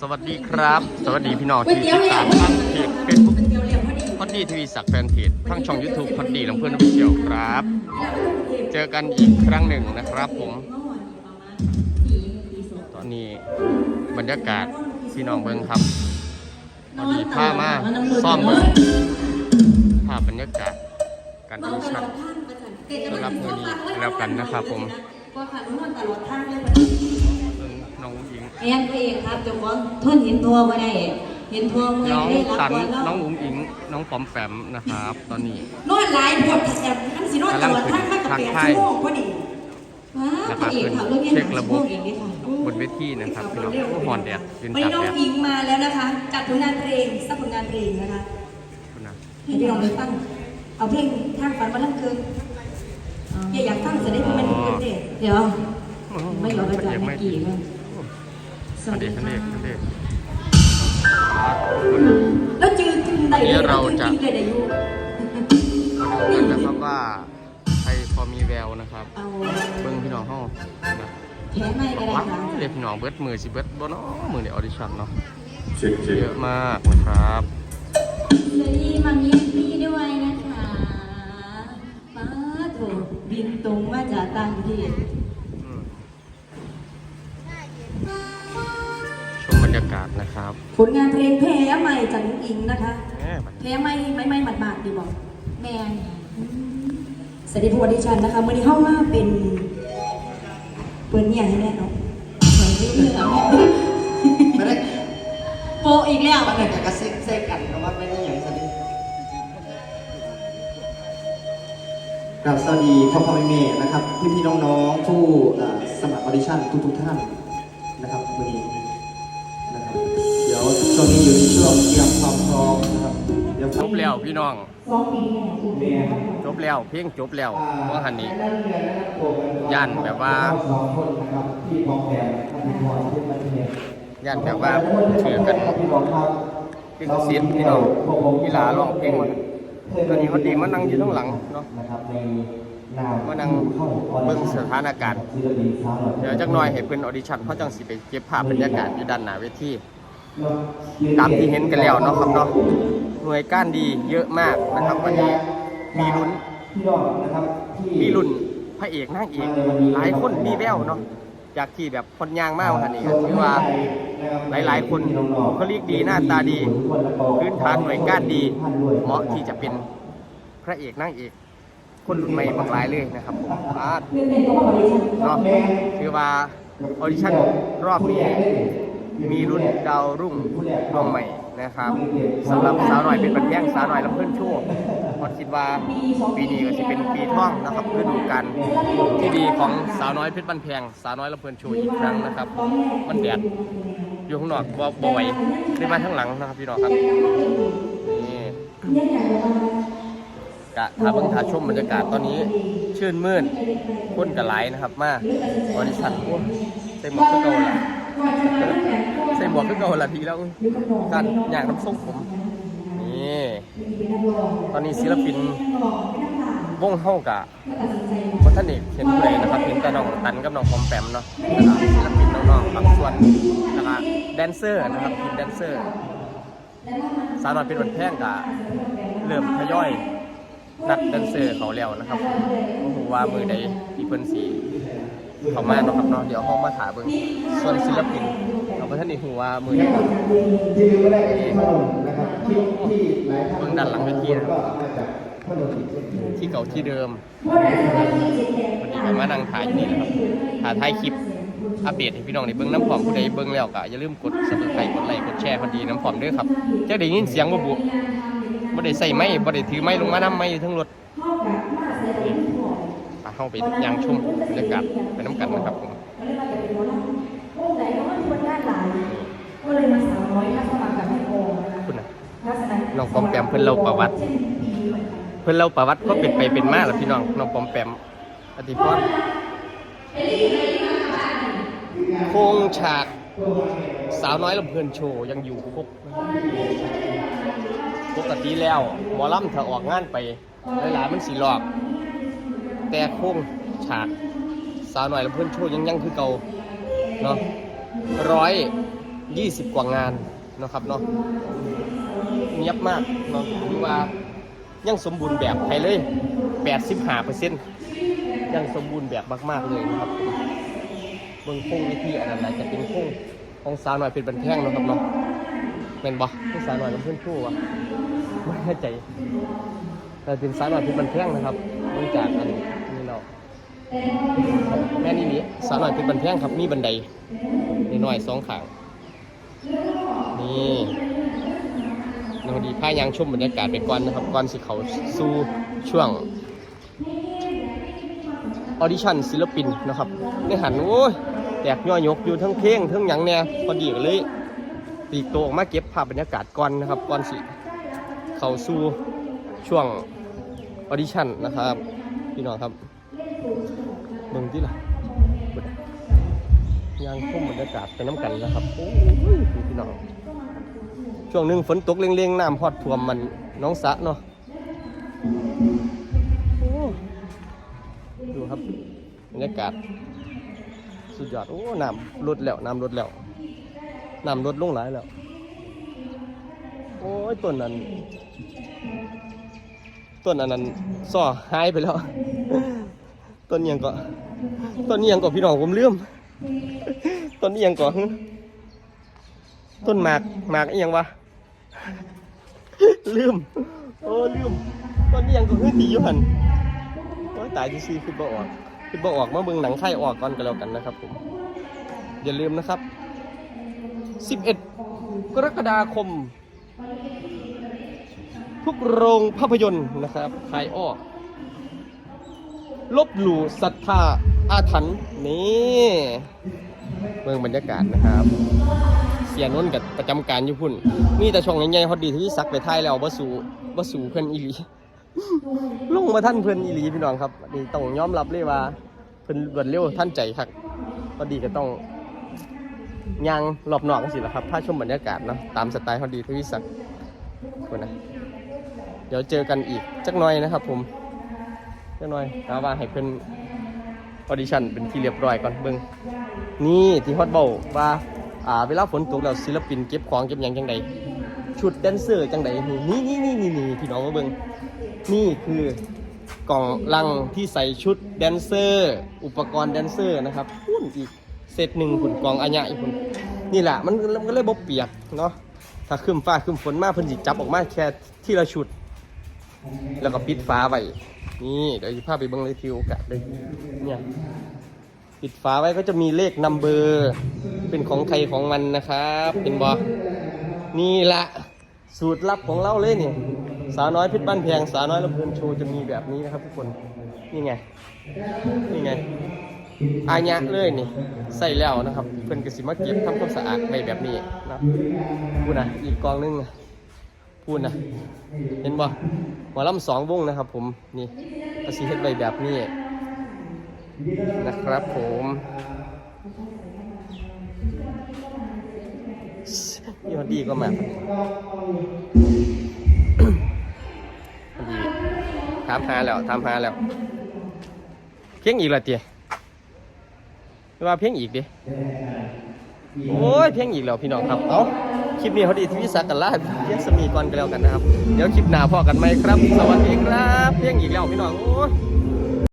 สวัสดีครับ สวัสดีพี่น้องที่ติดตามทางเพจเฟซบุ๊กพอดดีทีวีสักแฟนเพจทางช่อง YouTube พอดดีลำเพื่อนออฟฟิเชียลครับ เจอกันอีกครั้งหนึ่งนะครับผม ตอนนี้บรรยากาศพี่น้องเบิ้งครับพอดีผ้ามาซ่อมเบิ้งภาพบรรยากาศการอดิชั่นสำหรับมื้อนี้แล้วกันนะครับผมก็ค่ะ นวดตลอดทางเลยเบิ่งน้องหญิงแอนตัวเองครับเจ้าของทนเห็นทัวมาได้เห็นทัวเมื่อน้องได้รับสันก่อนแล้วน้องอุ๋งอิง น้องปอมแปมนะครับ ตอนนี้นวดหลายปวดแอบทั้งสินวดตลอดทางมากกับแปดชั่วโมงพอดีว้าแล้วพก็ระเอกขึ้นค่ะเรื่องนี้เช็คระบบเองเลยค่ะบนเวทีนะครับพี่น้องโอ้หอนแดดยืนวันตานี้กน้องแดดอิงมาแล้วนะคะกับผลงานเพลงสักผลงานเพลงนะคะคุณนะให้พี่ลองไปฟังเอาเพลงทางฝันวันลังเกินอย่าอยากฟังจะได้เป็นเพลงเด็ดเดี๋ยวไม่ยอมอาจารย์เมื่อกี้เลย สสวัวัสสดีดีค่ะท่านเอกท่านเอกแล้วจืดจืดใดเดี๋ยวเราจะจืดใดอยู่มาดูกันนะครับว่าใครพอมีแววนะครับ เอาเบิ้งพี่น้องห้องนะแพ้ไม่ก็ได้ว้าวค่ะเรียกพี่น้องเบิร์ดมือสิเบิร์ดบ่เนาะมือเดี๋ยวออดิชั่นเนาะเช็คเช็คเยอะมากนะครับสวัสดีมามีพี่ด้วยนะคะป้าโถบินตรงมาจากต่างประเทศ ครับผลงานเพลงแพ้ใหม่จากน้องอิงนะคะ แหม่บัดนี้แพ้ไม่ไม่ไม่หมัดหมาดๆดีบอกแมนอืมสวัสดีผู้อดิชันนะคะมื่อนี้เข้ามาเป็นเปิดเนี่ยให้แน่เนาะเหมือนที่เหลือไม่ได้โปะอีกแล้ว มันแต่กระซิบเซกันเพราะว่าไม่ได้อย่างสนิทครับสวัสดีพ่อพ่อแม่แม่นะครับพี่พี่ๆน้องๆผู้เอ่อสมัครออดิชั่นทุกๆท่านนะครับวันนี้ บแล้วพี่น้อง จบแล้วเพียงจบแล้วว่าหันนี้ย่านแบบว่าสองคนนะครับที่มองแผนที่พอที่มาเนี่ยย่านแบบว่าถือกันพี่น้องครับเป็นเสียงพี่น้องกีฬาร้องเพลงมาตอนนี้เขาดีมานั่งอยู่ข้างหลังเนาะนะครับในนามมานั่งเบิ่งสถานการณ์ศิลปินสาวหล่อเดี๋ยวจักหน่อยให้เพิ่นออดิชั่นเขาจังสิไปเก็บภาพบรรยากาศอยู่ด้านหน้าเวที ตามที่เห็นกันแล้วเนาะครับเนาะหน่วยก้านดีเยอะมากนะครับวันนี้มีลุ้นพี่น้องนะครับที่มีลุ้นพระเอกนางเอกหลายคนมีแววเนาะจากที่แบบคนยางมากวันนี้ก็ถือว่าหลายๆ คนบุคลิกดีหน้าตาดี พื้นฐานหน่วยก้านดี เหมาะที่จะเป็นพระเอกนางเอก คนรุ่นใหม่บางรายเลยนะครับผมอาร์ตเนาะคือว่าออดิชั่นรอบนี้ มีรุ่นดาวรุ่งดวงใหม่นะครับสำหรับสาวหน่อยเป็นบันแย่งสาวหน่อยลำเพิ่นชั่วพอคิดว่าปีนี้ก็จะเป็นปีท่องนะครับฤดูกาลที่ดีของสาวน้อยเพชรบันแพงสาวน้อยลำเพิ่นชูอีกครั้งนะครับ มันแดดอยู่ข้างนอกบ่บ่ไหวได้มาข้างหลังนะครับพี่น้องครับนี่กะถ้าเบิ่งถ้าชมบรรยากาศตอนนี้ชื่นมื่นคนกะหลนะครับ มาออดิชั่นโอ้ใส่หมวกขึ้นเก่าละ ใส่หมวกขึ้นเก่าละทีแล้วกันอยางน้ำส้มผม นี่ ตอนนี้ศิลปินวงเฮากะวัฒนเอกเห็นเพลงนะครับเห็นแต่น้องตันกับน้องพอมแปมเนาะศิลปินน้องๆบางส่วนแล้วก็แดนเซอร์นะครับทีมแดนเซอร์ สาวน้อยเป็นวันแพงกะเริ่มทยอยนัดแดนเซอร์เขาแล้วนะครับโอ้โหว่ามือใดที่เพิ่นสี เขามาเนาะครับเนาะเดี๋ยวเขามาถามเบิ่งส่วนศิลปินเราก็ท่านนี่หูว่ามือเป็นขนมนะครับที่ที่หลายท่านเบิ่งด้านหลังเวทีนะก็มาจากขนมอีกเช่นเคยที่เก่าที่เดิมวันนี้ก็มานั่งถ่ายอยู่นี่แหละครับถ่ายท้ายคลิปอัปเดตให้พี่น้องได้เบิ่งน้ำผอมผู้ใดเบิ่งแล้วก็อย่าลืมกด subscribe กดไลค์กดแชร์พอดีน้ำผอมด้วยครับจะได้ยินเสียงบ่บุบ่ได้ใส่ไม้บ่ได้ถือไม้ลงมานำไม้อยู่ทั้งรถ เข้าไปยางชมบรรยากาศไปน้ำกันนะครับผมก็เลยมาสาวน้อยถ้าสมัครกับแม่โกงคุณนะลักษณะน้องปอมแปมเพิ่นเล่าประวัติ เพิ่นเล่าประวัติก็เป็นไปเป็นมาแล้วพี่น้องน้องปอมแปมอธิพรโครงฉากสาวน้อยลำเพลินโชว์ยังอยู่ครบปกติแล้วหมอลำถ้าออกงานไปหลายๆมันสีหลอก แต่โครงฉากสาวหน้อยลำเพลินโชว์ยังยังคือเก่าเนาะร้อย20กว่างานนะครับเนาะเนียบมากเนาะถือว่ายังสมบูรณ์แบบไปเลย85เปอร์เซ็นต์ยังสมบูรณ์แบบมากๆเลยนะครับเบื้องพุ่งวิธีอันนั้นจะเป็นพุ่งของสาวหน่อยเป็นบันแท่งนะครับเนาะเป็นบ่ที่สาวหน่อยเป็นเพื่อนคู่วะไม่แน่ใจแต่เป็นสาวหน่อยเป็นบันแท่งนะครับเนื่องจากอัน แม่นี่นี่สาวหน่อยเป็นบันแท่งครับมีบันไดนหน่อยสองขางนี่เราดีพายางชุ่มบรรยากาศไปก่อนนะครับก่อนสิเขาสู่ช่วงออดิชั่นศิลปินนะครับในหันโอ้ยแตกย่อยยกอยู่ทั้งเพลงทั้งหยังเนี่ยพอดีกันเลยปีกโตวออกมาเก็บภาพบรรยากาศก่อนนะครับก่อนสิเขาสู่ช่วงออดิชั่นนะครับพี่น้องครับ เบิ่งที่ล่ะยางพุ่มบรรยากาศไปน้ำกันนะครับโอ้ยพี่น้องช่วงหนึ่งฝนตกเร่งๆน้ำพอดท่วมมันน้องสะเนาะดูครับบรรยากาศ สุดยอดโอ้น้ำลดแล้วน้ำลดแล้วน้ำลดลงหลายแล้ว โอ้ยต้นนั้นต้นอันนั้นซ่อหายไปแล้ว ต้นเอียงก็ต้นเอียงก็พี่น้องผมลืมต้นเอียงก็ต้นหมากหมากเอียงวะลืมโอ้ลืมต้นเอียงก็หึตีอยู่หันโอ้ยตายที่ซีคือบ่ออกคือบ่ออกมาเบิ่งหนังไข่ออกก่อนก็แล้วกันนะครับผมอย่าลืมนะครับ 11 กรกฎาคม ทุกโรงภาพยนตร์นะครับขายออก ลบหลู่ศรัทธาอาถรรพ์นี่เมืองบรรยากาศนะครับ เสียนนท์กับประจำการอยู่พุ่น มีแต่ช่องใหญ่ๆฮอดดีที่ซักไปท้ายแล้วบ่สู่บ่สู่เพิ่อนอีหลีลงมาท่านเพิ่อนอีหลีพี่น้องครับนี่ต้องยอมรับเลยว่าเพิ่อนรวดเร็วท่านใจคักพอดีก็ต้องย่างรอบหนอกจังซี่ล่ะครับถ้าชมบรรยากาศเนาะตามสไตล์ฮอดดีทวิศักคนนะเดี๋ยวเจอกันอีกจักหน่อยนะครับผม จ้าหน่อยหาว่าให้เพิ่นออดิชั่นเป็นที่เรียบร้อยก่อนเบิ่งนี่ที่ฮอตเบาว่าอ่าเวลาฝนตกแล้วศิลปินเก็บของเก็บหยังจังใดชุดแดนเซอร์จังใดนี่นี่นี่นี่นี่พี่น้องมาเบิ่งนี่คือกล่องลังที่ใส่ชุดแดนเซอร์ อุปกรณ์แดนเซอร์นะครับพุ่นอีกเซตหนึ่งคุณกล่องอัญญะอีกคุณนี่แหละมันมันก็เลยบ่เปียกเนาะถ้าขึ้นฟ้าขึ้นฝนมาเพิ่นสิจับออกมาแค่ที่ละชุด แล้วก็ปิดฟ้าไว้ นี่เดี๋ยวจะพาไปเบิ้งเลยทีโอกาสเลยเนี่ยปิดฝาไว้ก็จะมีเลขนัมเบอร์เป็นของใครของมันนะครับ เป็นบอนี่ละสูตรลับของเราเลยนี่สาวน้อยพชรบ้านแพงสาวน้อยลำเพลินโชว์จะมีแบบนี้นะครับทุกคนนี่ไงนี่ไงอาญะเลยนี่ใส่แล้วนะครับเพิ่นกสิมาเก็บทำความสะอาดไว้แบบนี้นะพูนะอีกกองหนึงนะ พูดนะเห็นบ่หมอลำสองวงนะครับ ผมนี่กระสีเฮ็ดใบแบบนี้นะครับผมนี่มันดีก็มาดีถามหาแล้วถามหาแล้ว เพียงอีกละเตียว่าเพียงอีกดิโอ้ยเพียงอีกแล้วพี่น้องครับ เอ้า คลิปนี้เขาดีที่วิสากันล่าเพียงสมีก่อนกันแล้วกันนะครับ เดี๋ยวคลิปหน้าพอกันไหมครับ สวัสดีครับ เพียงอีกแล้วพี่น้องโอ้